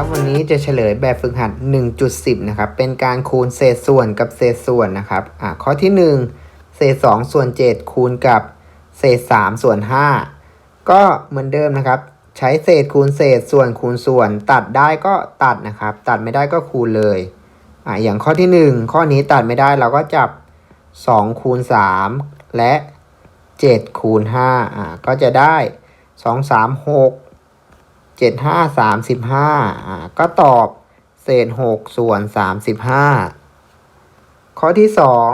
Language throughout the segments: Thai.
ครับ วันนี้จะเฉลยแบบฝึกหัด 1.10 นะครับ เป็นการคูณเศษส่วนกับเศษส่วนนะครับอ่าข้อที่ 1 เศษ 2 ส่วน 7 คูณกับเศษ 3 ส่วน 5 ก็เหมือนเดิมนะครับ ใช้เศษคูณเศษส่วนคูณส่วน ตัดได้ก็ตัดนะครับ ตัดไม่ได้ก็คูณเลยอ่าอย่างข้อที่ 1 ข้อนี้ตัดไม่ได้เราก็จับ 2 คูณ 3 และ 7 คูณ5อ่าก็จะได้ 2 3 6 เจ็ดห้าสามสิบห้าอ่าก็ตอบเศษหกส่วนสามสิบห้าข้อที่สอง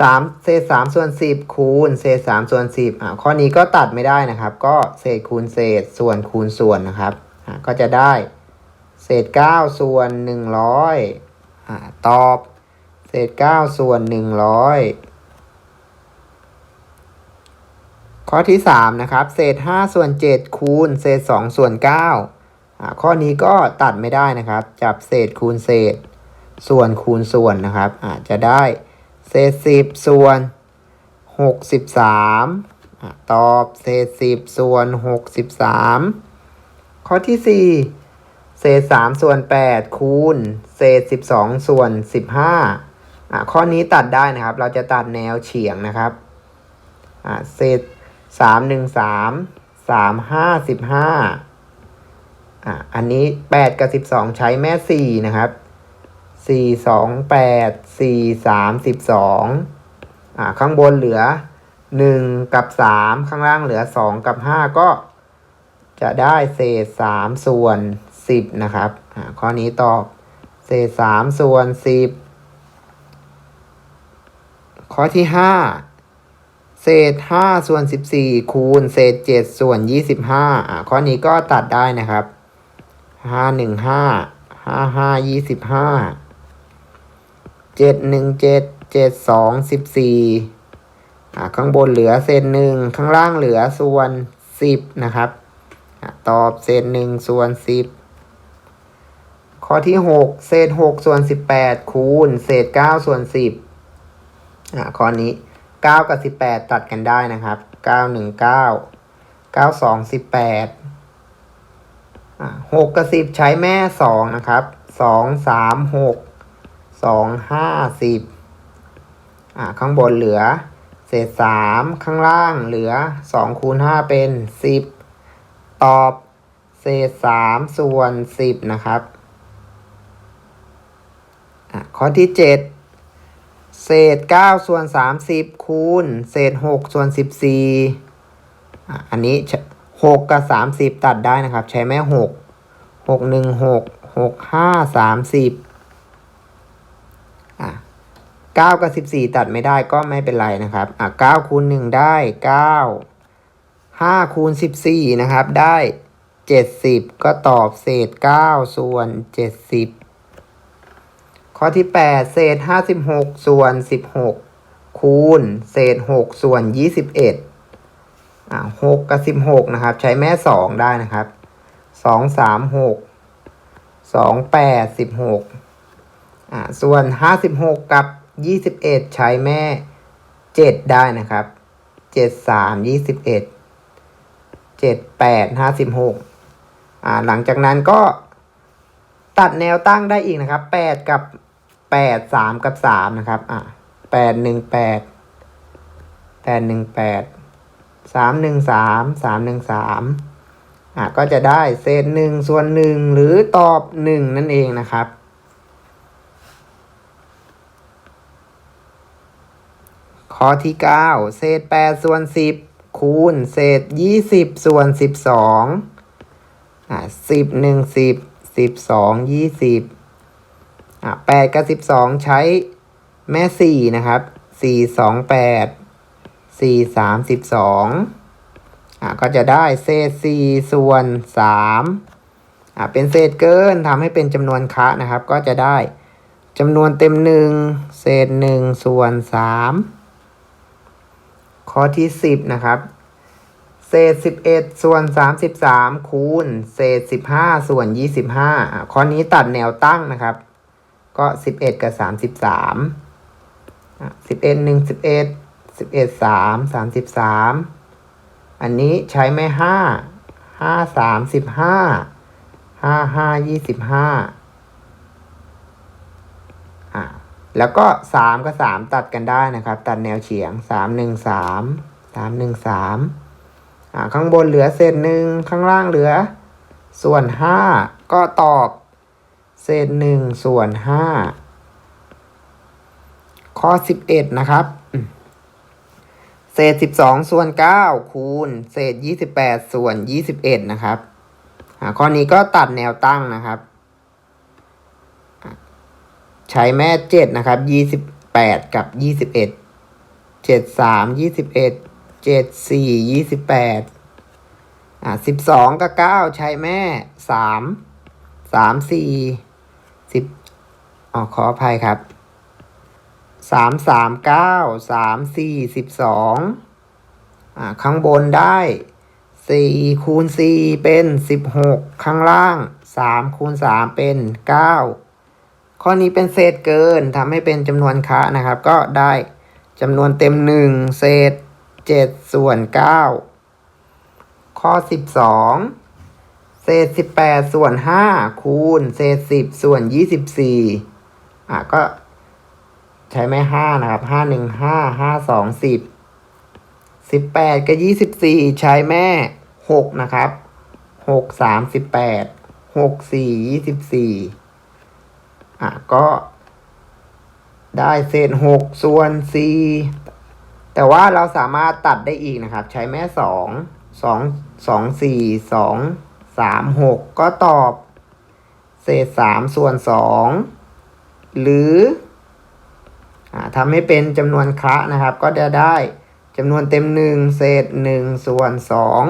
สามเศษสามส่วนสิบคูณเศษสามส่วนสิบอ่าข้อนี้ก็ตัดไม่ได้นะครับ ก็เศษคูณเศษส่วนคูณส่วนนะครับอ่าก็จะได้เศษเก้าส่วนหนึ่งร้อยอ่าตอบ เศษเก้าส่วนหนึ่งร้อย ข้อที่ 3 นะครับ เศษ 5 ส่วน 7 คูณ เศษ 2 ส่วน9อ่าข้อนี้ก็ตัดไม่ได้นะครับ จับเศษคูณเศษ ส่วนคูณส่วนนะครับอาจจะได้ เศษ 10 ส่วน 63อ่าตอบเศษ 10 ส่วน 63 ข้อที่ 4 เศษ 3 ส่วน 8 คูณ เศษ 12 ส่วน 15อ่าข้อนี้ตัดได้นะครับ เราจะตัดแนวเฉียงนะครับอ่าเศษ สามหนึ่งสามสามห้าสิบห้าอะอันนี้แปดกับสิบสองใช้แม่สี่นะครับสี่สองแปดสี่สามสิบสองอะข้างบนเหลือหนึ่งกับสามข้างล่างเหลือสองกับห้าก็จะได้เศษสามส่วนสิบนะครับอะข้อนี้ตอบเศษสามส่วนสิบข้อที่ห้า เศษ 5 ส่วน 14 คูณ เศษ 7 ส่วน 25อะข้อนี้ก็ตัดได้นะครับ 5 1 5 5 5 25 7 1 7 7 2 14อะข้างบนเหลือเศษ1ข้างล่างเหลือส่วน 10 นะครับอะตอบเศษ1ส่วน 10 ข้อที่ 6 เศษ 6 ส่วน 18 คูณ เศษ 9 ส่วน 10อะข้อนี้ เก้ากับสิบแปดตัดกันได้นะครับเก้าหนึ่งเก้าเก้าสองสิบแปดหกกับสิบใช้แม่สองนะครับสองสามหกสองห้าสิบอ่าข้างบนเหลือ เศษสามข้างล่างเหลือสองคูณห้าเป็นสิบตอบ เศษสามส่วนสิบนะครับข้อที่เจ็ด เศษ 9 ส่วน 30 คูณ เศษ 6 ส่วน 14อะอันนี้ 6 กับ 30 ตัดได้นะครับ ใช้แม่ 6 6 1 6 6 5 30อะ9กับ 14 ตัดไม่ได้ก็ไม่เป็นไรนะครับอะ9คูณ 1 ได้ 9 5 คูณ 14 นะครับ ได้ 70 ก็ตอบเศษ 9 ส่วน 70 ข้อที่ 8 เศษ 56 ส่วน 16 คูณ เศษ 6 ส่วน 21อ่า6กับ 16 นะครับ ใช้แม่ 2 ได้นะครับ 2 3 6 2 8 16อ่าส่วน 56 กับ 21 ใช้แม่ 7 ได้นะครับ 7 3 21 7 8 56อ่าหลังจากนั้นก็ตัดแนวตั้งได้อีกนะครับ 8 กับ แปดสามกับสามนะครับ อะแปดหนึ่งแปดแปดหนึ่งแปดสามหนึ่งสามสามหนึ่งสามอะก็จะได้เศษหนึ่งส่วนหนึ่งหรือตอบหนึ่งนั่นเองนะครับ ข้อที่เก้าเศษแปดส่วนสิบคูณเศษยี่สิบส่วนสิบสองอะสิบหนึ่งสิบสิบสองยี่สิบ อะแปดกับสิบสองใช้แม่สี่นะครับสี่สองแปดสี่สามสิบสองอะก็จะได้เศษสี่ส่วนสามอะเป็นเศษเกินทำให้เป็นจำนวนคะนะครับ ก็จะได้จำนวนเต็มหนึ่งเศษหนึ่งส่วนสามข้อที่สิบนะครับเศษสิบเอ็ดส่วนสามสิบสามคูณเศษสิบห้าส่วนยี่สิบห้าข้อนี้ตัดแนวตั้งนะครับ ก็สิบเอ็ดกับสามสิบสามสิบเอ็ดหนึ่งสิบเอ็ดสิบเอ็ดสามสามสิบสามอันนี้ใช้ไม่ห้าห้าสามสิบห้าห้าห้ายี่สิบห้าอ่าแล้วก็สามกับสามตัดกันได้นะครับ ตัดแนวเฉียงสามหนึ่งสามสามหนึ่งสามอ่าข้างบนเหลือเศษหนึ่งข้างล่างเหลือ ส่วนห้าก็ตอบ เศษหนึ่งส่วนห้าข้อสิบเอ็ดนะครับ เศษสิบสองส่วนเก้าคูณ เศษยี่สิบแปดส่วนยี่สิบเอ็ดนะครับข้อนี้ก็ตัดแนวตั้งนะครับ ใช้แม่เจ็ดนะครับยี่สิบแปดกับยี่สิบเอ็ดเจ็ดสามยี่สิบเอ็ดเจ็ดสี่ยี่สิบแปดอ่าสิบสองกับเก้าใช้แม่สามสามสี่ อ๋อขออภัยครับสามสามเก้าสามสี่สิบสองอ่าข้างบนได้สี่คูณสี่เป็นสิบหกข้างล่างสามคูณสามเป็นเก้าข้อนี้เป็นเศษเกินทำให้เป็นจำนวนคะนะครับ ก็ได้จำนวนเต็มหนึ่งเศษเจ็ดส่วนเก้าข้อสิบสองเศษสิบแปดส่วนห้าคูณเศษสิบส่วนยี่สิบสี่ อะก็ใช้แม่ห้านะครับห้าหนึ่งห้าห้าสองสิบสิบแปดกับยี่สิบสี่ใช้แม่หกนะครับหกสามสิบแปดหกสี่ยี่สิบสี่อะก็ได้เศษหกส่วนสี่แต่ว่าเราสามารถตัดได้อีกนะครับ ใช้แม่สองสองสองสี่สองสามหกก็ตอบ เศษสามส่วนสอง หรืออทำให้เป็นจำนวนคระนะครับ ก็จะได้จำนวนเต็มหนึ่งเศษหนึ่งส่วนสอง